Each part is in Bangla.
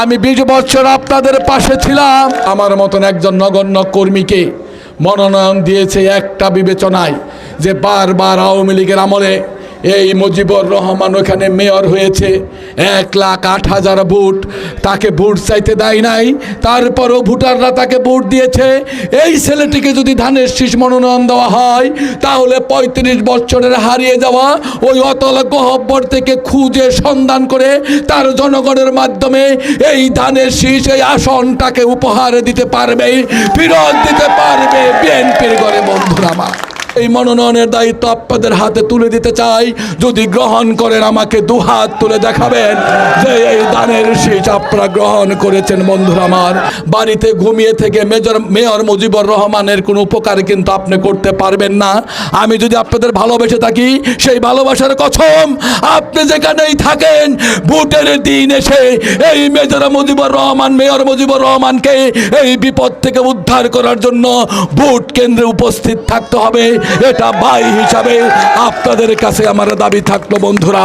আমি বিশ বছর আপনাদের পাশে ছিলাম। আমার মতন একজন নগণ্য কর্মীকে মনোনয়ন দিয়েছে একটা বিবেচনায় যে বারবার আওয়ামী লীগের আমলে এই মুজিবুর রহমান ওখানে মেয়র হয়েছে। এক লাখ আট হাজার ভোট। তাকে ভোট চাইতে দেয় নাই। তারপরও ভোটাররা তাকে ভোট দিয়েছে। এই ছেলেটিকে যদি ধানের শীষ মনোনয়ন দেওয়া হয়, তাহলে পঁয়ত্রিশ বছরের হারিয়ে যাওয়া ওই অতল গহব্বর থেকে খুঁজে সন্ধান করে তার জনগণের মাধ্যমে এই ধানের শীষ, এই আসনটাকে উপহার দিতে পারবে, ফিরত দিতে পারবে। বিএনপির ঘরে বন্ধুরা আমার। এই মনোনয়নের দায়িত্ব আপনাদের হাতে তুলে দিতে চাই। যদি গ্রহণ করেন আমাকে দুহাত তুলে দেখাবেন যে এই দানের শীষ আপনারা গ্রহণ করেছেন, বন্ধুরা আমার। বাড়িতে ঘুমিয়ে থেকে মেজর মেয়র মুজিবুর রহমানের কোনো উপকার কিন্তু আপনি করতে পারবেন না। আমি যদি আপনাদের ভালোবেসে থাকি, সেই ভালোবাসার কথম আপনি যেখানেই থাকেন, ভোটের দিন এসে এই মেজর মুজিবুর রহমান, মেয়র মুজিবুর রহমানকে এই বিপদ থেকে উদ্ধার করার জন্য ভোট কেন্দ্রে উপস্থিত থাকতে হবে। এটা ভাই হিসাবে আপনাদের কাছে আমার দাবি থাকল, বন্ধুরা,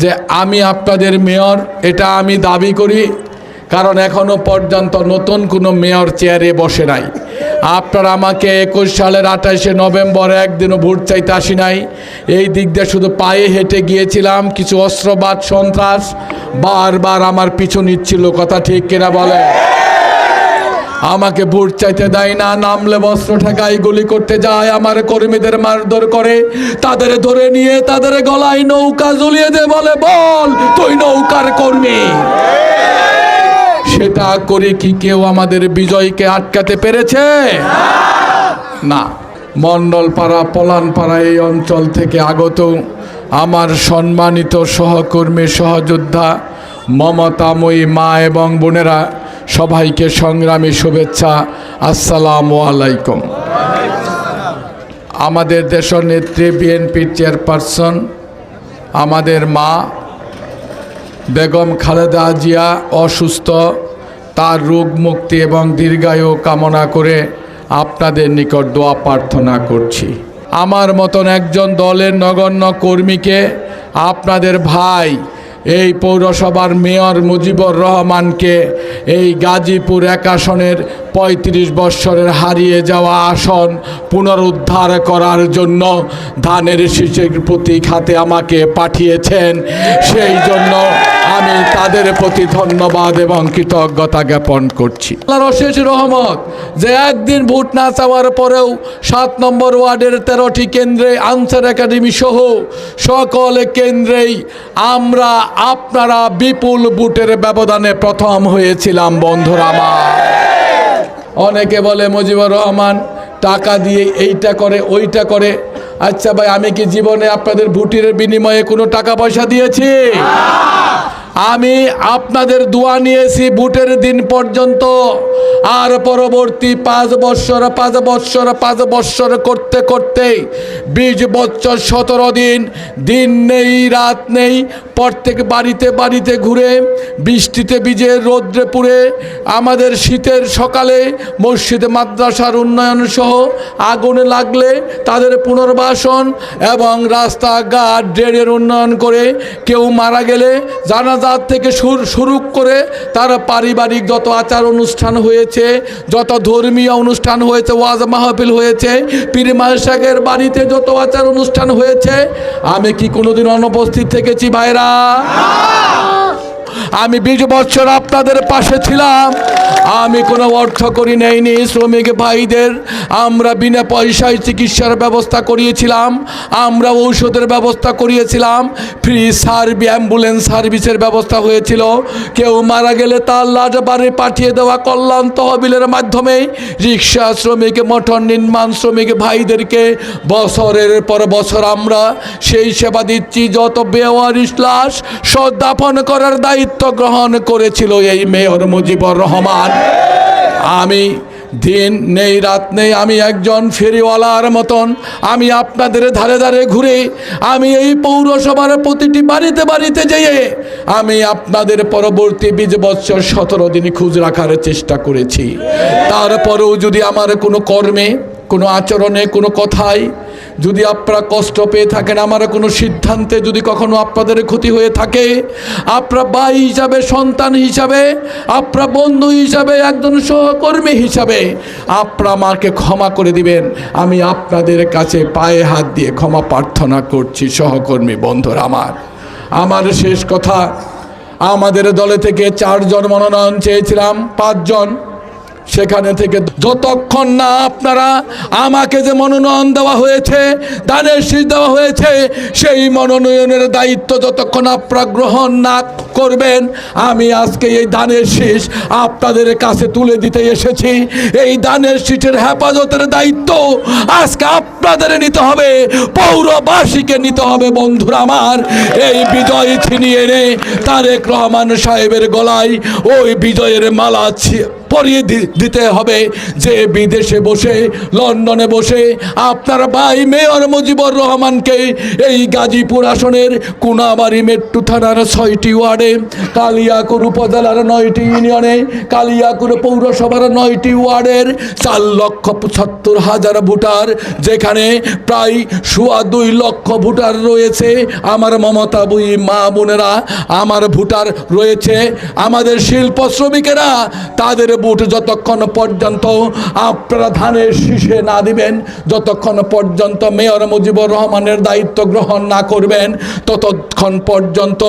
যে আমি আপনাদের মেয়র, এটা আমি দাবি করি, কারণ এখনও পর্যন্ত নতুন কোনো মেয়র চেয়ারে বসে নাই। আপনারা আমাকে একুশ সালের আঠাশে নভেম্বর একদিনও ভোট চাইতে আসি নাই। এই দিক দিয়ে শুধু পায়ে হেঁটে গিয়েছিলাম, কিছু অস্ত্রবাদ, সন্ত্রাস বারবার আমার পিছু নিচ্ছিল, কথা ঠিক কিনা বলে আমাকে ভোট চাইতে দেয় না, নামলে বস্ত্র ঠেকাই গুলি করতে যায়, আমার কর্মীদের মারধর করে, তাদের ধরে নিয়ে তাদের গলায় নৌকা ঝুলিয়ে দে বলে, বল, তুই নৌকার কর্মী। সেটা করে কি কেউ আমাদের বিজয়কে আটকাতে পেরেছে? না। মণ্ডলপাড়া, পলানপাড়া এই অঞ্চল থেকে আগত আমার সম্মানিত সহকর্মী, সহযোদ্ধা, মমতাময়ী মা এবং বোনেরা সবাইকে সংগ্রামী শুভেচ্ছা, আসসালামু আলাইকুম। আমাদের দেশের নেত্রী বিএনপির চেয়ারপারসন, আমাদের মা, বেগম খালেদা জিয়া অসুস্থ, তার রোগ মুক্তি এবং দীর্ঘায়ু কামনা করে আপনাদের নিকট দোয়া প্রার্থনা করছি। আমার মতন একজন দলের নগণ্য কর্মীকে আপনাদের ভাই এই পৌরসভার মেয়র মুজিবুর রহমানকে এই গাজীপুর এক আসনের পঁয়ত্রিশ বৎসরের হারিয়ে যাওয়া আসন পুনরুদ্ধার করার জন্য ধানের শীষের প্রতীক হাতে আমাকে পাঠিয়েছেন। সেই জন্য আমি তাদের প্রতি ধন্যবাদ এবং কৃতজ্ঞতা জ্ঞাপন করছি। অশেষ রহমত যে একদিন ভোট না চাওয়ার পরেও সাত নম্বর ওয়ার্ডের তেরোটি কেন্দ্রে আনসার একাডেমি সহ সকল কেন্দ্রেই আমরা আপনারা বিপুল বুটের ব্যবধানে প্রথম হয়েছিলাম, বন্ধুরা আমার। অনেকে বলে, মুজিবুর রহমান, টাকা দিয়ে এইটা করে, ওইটা করে। আচ্ছা ভাই, আমি কি জীবনে আপনাদের ভোটের বিনিময়ে কোনো টাকা পয়সা দিয়েছি? আমি আপনাদের দোয়া নিয়েছি বুটের দিন পর্যন্ত। আর পরবর্তী পাঁচ বৎসর পাঁচ বৎসর পাঁচ বৎসর করতে করতে বিশ বৎসর সতেরো দিন দিন নেই, রাত নেই, প্রত্যেক বাড়িতে বাড়িতে ঘুরে বৃষ্টিতে ভিজে রৌদ্রে পুড়ে আমাদের শীতের সকালে মসজিদ, মাদ্রাসার উন্নয়ন সহ আগুনে লাগলে তাদের পুনর্বাসন এবং রাস্তাঘাট ড্রেনের উন্নয়ন করে কেউ মারা গেলে জানাজাত থেকে শুরু শুরু করে তার পারিবারিক যত আচার অনুষ্ঠান হয়েছে, যত ধর্মীয় অনুষ্ঠান হয়েছে, ওয়াজ মাহফিল হয়েছে, পীর শাখের বাড়িতে যত আচার অনুষ্ঠান হয়েছে, আমি কি কোনোদিন অনুপস্থিত থেকেছি ভাইরা? আমি বিশ বছর আপনাদের পাশে ছিলাম। আমি কোনো অর্থ করি নেইনি, শ্রমিক ভাইদের। আমরা বিনা পয়সায় চিকিৎসার ব্যবস্থা করিয়েছিলাম। আমরা ঔষধের ব্যবস্থা করিয়েছিলাম। ফ্রি সার্ভি অ্যাম্বুলেন্স সার্ভিসের ব্যবস্থা হয়েছিল। কেউ মারা গেলে তার লাশ বাড়ি পাঠিয়ে দেওয়া কল্যাণ তহবিলের মাধ্যমে রিক্সা শ্রমিক, মটর নির্মাণ শ্রমিক ভাইদেরকে বছরের পর বছর আমরা সেই সেবা দিচ্ছি। যত বেওয়ারিশ লাশ সদাপন করার দায়িত্ব গ্রহণ করেছিল এই মেয়র মুজিবুর রহমান। আমি দিন নেই, রাত নেই, আমি একজন ফেরিওয়ালার মতন। আমি আপনাদের ধারে ধারে ঘুরে, আমি এই পৌরসভার প্রতিটি বাড়িতে বাড়িতে যেয়ে, আমি আপনাদের পরবর্তী বিশ বছর সতেরো দিন খুঁজ রাখার চেষ্টা করেছি। তারপরেও যদি আমার কোনো কর্মে, কোনো আচরণে, কোনো কথায় যদি আপনারা কষ্ট পেয়ে থাকেন, আমার কোনো সিদ্ধান্তে যদি কখনো আপনাদের ক্ষতি হয়ে থাকে, আপনারা ভাই হিসাবে, সন্তান হিসাবে, আপনারা বন্ধু হিসাবে, একজন সহকর্মী হিসাবে, আপনারা আমাকে ক্ষমা করে দিবেন। আমি আপনাদের কাছে পায়ে হাত দিয়ে ক্ষমা প্রার্থনা করছি, সহকর্মী বন্ধুরা আমার। আমার শেষ কথা, আমাদের দলে থেকে চারজন মনোনয়ন চেয়েছিলাম, পাঁচজন। সেখানে থেকে যতক্ষণ না আপনারা আমাকে যে মনোনয়ন দেওয়া হয়েছে, দানের শীষ দেওয়া হয়েছে, সেই মনোনয়নের দায়িত্ব যতক্ষণ আপনারা গ্রহণ না করবেন, আমি আজকে এই দানের শীষ আপনাদের কাছে তুলে দিতে এসেছি। এই দানের শীষের হেফাজতের দায়িত্ব আজকে আপনাদের নিতে হবে, পৌরবাসীকে নিতে হবে। বন্ধুরা আমার, এই বিজয় ছিনিয়ে এনে তারেক রহমান সাহেবের গলায় ওই বিজয়ের মালা পরিয়ে দিতে হবে যে বিদেশে বসে, লন্ডনে বসে আপনার ভাই মেয়র মুজিবুর রহমানকে এই গাজীপুর আসনের কুনাবাড়ি মেট্টু থানার ছয়টি ওয়ার্ডে, কালিয়াকুর উপজেলার নয়টি ইউনিয়নে, কালিয়াকুর পৌরসভার নয়টি ওয়ার্ডের চার লক্ষ পঁচাত্তর হাজার ভোটার, যেখানে প্রায় সোয়া দুই লক্ষ ভোটার রয়েছে আমার মমতা বুই মা বোনেরা, আমার ভোটার রয়েছে, আমাদের শিল্প শ্রমিকেরা, তাদের বুট যতক্ষণ পর্যন্ত আপনারা ধানের শীষে না দিবেন, যতক্ষণ পর্যন্ত মেয়র মুজিবুর রহমানের দায়িত্ব গ্রহণ না করবেন, ততক্ষণ পর্যন্ত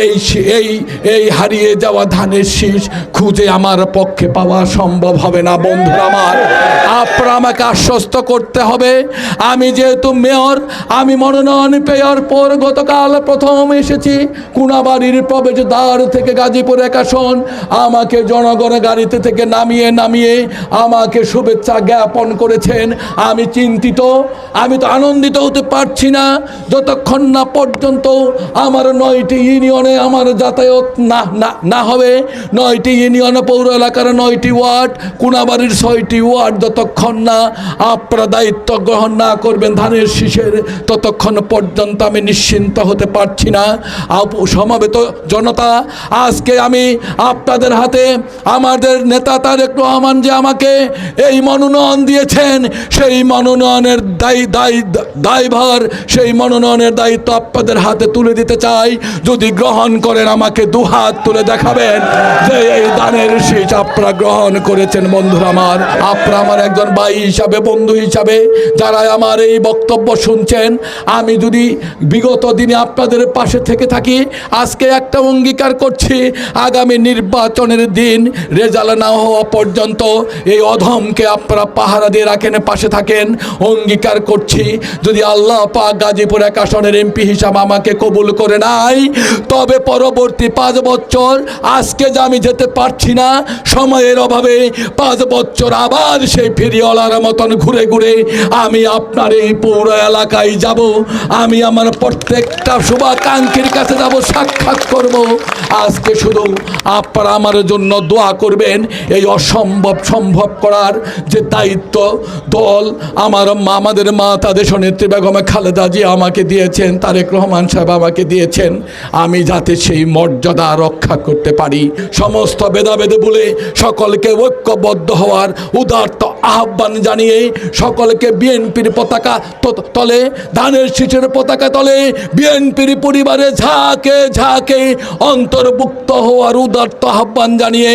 এই এই এই হারিয়ে যাওয়া ধানের শীষ খুঁজে আমার পক্ষে পাওয়া সম্ভব হবে না, বন্ধুরা আমার। আপনারা আমাকে আশ্বস্ত করতে হবে আমি যেহেতু মেয়র, আমি মনোনয়ন পেয়ার পর গতকাল প্রথম এসেছি। কুনাবাড়ির প্রবেশদ্বার থেকে গাজীপুর একাশন আমাকে জনগণ গাড়িতে থেকে নামিয়ে নামিয়ে আমাকে শুভেচ্ছা জ্ঞাপন করেছেন। আমি চিন্তিত, আমি তো আনন্দিত হতে পারছি না। যতক্ষণ না পর্যন্ত আমার নয়টি ইউনিয়নে আমার যাতায়াত না না হবে, নয়টি ইউনিয়ন পৌর এলাকার নয়টি ওয়ার্ড, কুনাবাড়ির ছয়টি ওয়ার্ড, যতক্ষণ না আপনারা দায়িত্ব গ্রহণ না করবেন ধানের শীষের, ততক্ষণ পর্যন্ত আমি নিশ্চিন্ত হতে পারছি না। সমাবেত জনতা, আজকে আমি আপনাদের হাতে আমাদের নেতা তারেক রহমান যে আমাকে এই মনোনয়ন দিয়েছেন, সেই মনোনয়নের দায়ী দায়ী, দায়ভার, সেই মনোনয়নের দায়িত্ব আপনাদের হাতে তুলে দিতে চাই। যদি গ্রহণ করেন আমাকে দুহাত তুলে দেখাবেন যে এই দানের শীষ আপনারা গ্রহণ করেছেন, বন্ধুরা আমার। আপনারা আমার একজন ভাই হিসাবে, বন্ধু হিসাবে, যারা আমার এই বক্তব্য শুনছেন, আমি যদি বিগত দিনে আপনাদের পাশে থেকে থাকি, আজকে একটা অঙ্গীকার করছি, আগামী নির্বাচনের দিন রেজাল্ট না হওয়া পর্যন্ত এই অধমকে আপনারা পাহারা দিয়ে রাখেন, পাশে থাকেন। অঙ্গীকার করছি, যদি আল্লাহ পাক গাজীপুর এক আসনের এমপি হিসাবে আমাকে কবুল করে নাই, তবে পরবর্তী পাঁচ বছর আজকে যে আমি যেতে পারছি না, সময়ের অভাবে পাঁচ বছর আবার সেই ফেরিওয়ালার মতন ঘুরে ঘুরে আমি আপনার এই পৌর এলাকায় যাব। আমি আমার প্রত্যেকটা শুভাকাঙ্ক্ষীর কাছে যাব সাক্ষাৎ করব। আজকে শুধু আপনারা আমার জন্য দোয়া করবেন, এই অসম্ভব সম্ভব করার যে দায়িত্ব দল আমার আমাদের মা তাদের সনেত্রী বেগম খালেদা জি আমাকে দিয়েছেন, তারেক রহমান সাহেব আমাকে দিয়েছেন, আমি যাতে সেই মর্যাদা রক্ষা করতে পারি। সমস্ত ভেদাভেদে বলে সকলকে ঐক্যবদ্ধ হওয়ার উদার্ত আহ্বান জানিয়ে সকলকে বিএনপির পতাকা তলে, ধানের শীষের পতাকা তলে, বিএনপির পরিবারে ঝাঁকে ঝাঁকে অন্তর্ভুক্ত হওয়ার উদার্ত আহ্বান জানিয়ে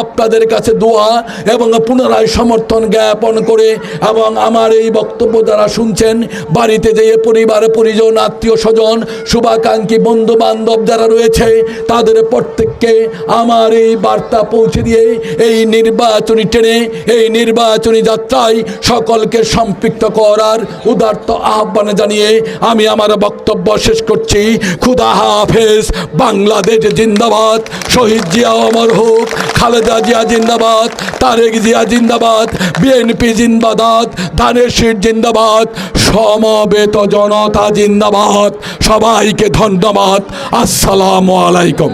আপনাদের কাছে দোয়া এবং পুনরায় সমর্থন জ্ঞাপন করে এবং আমার এই বক্তব্য যারা শুনছেন, বাড়িতে যেয়ে পরিবার, পরিজন, আত্মীয় স্বজন, শুভাকাঙ্ক্ষী বন্ধু বান্ধব যারা রয়েছে, তাদের প্রত্যেককে আমার এই বার্তা পৌঁছে দিয়ে এই নির্বাচনী ট্রেনে, এই নির্বাচনী যাত্রায় সকলকে সম্পৃক্ত করার উদার্ত আহ্বান জানিয়ে আমি আমার বক্তব্য শেষ করছি। খুদা হাফেজ, বাংলাদেশ জিন্দাবাদ। শহীদ জিয়া অমর হোক, খালেদা জিয়া জিন্দাবাদ, তারেক জিয়া জিন্দাবাদ, বিএনপি জিন্দাবাদ, ধানের শির জিন্দাবাদ, সমবেত জনতা জিন্দাবাদ। সবাইকে ধন্যবাদ। আসসালামু আলাইকুম।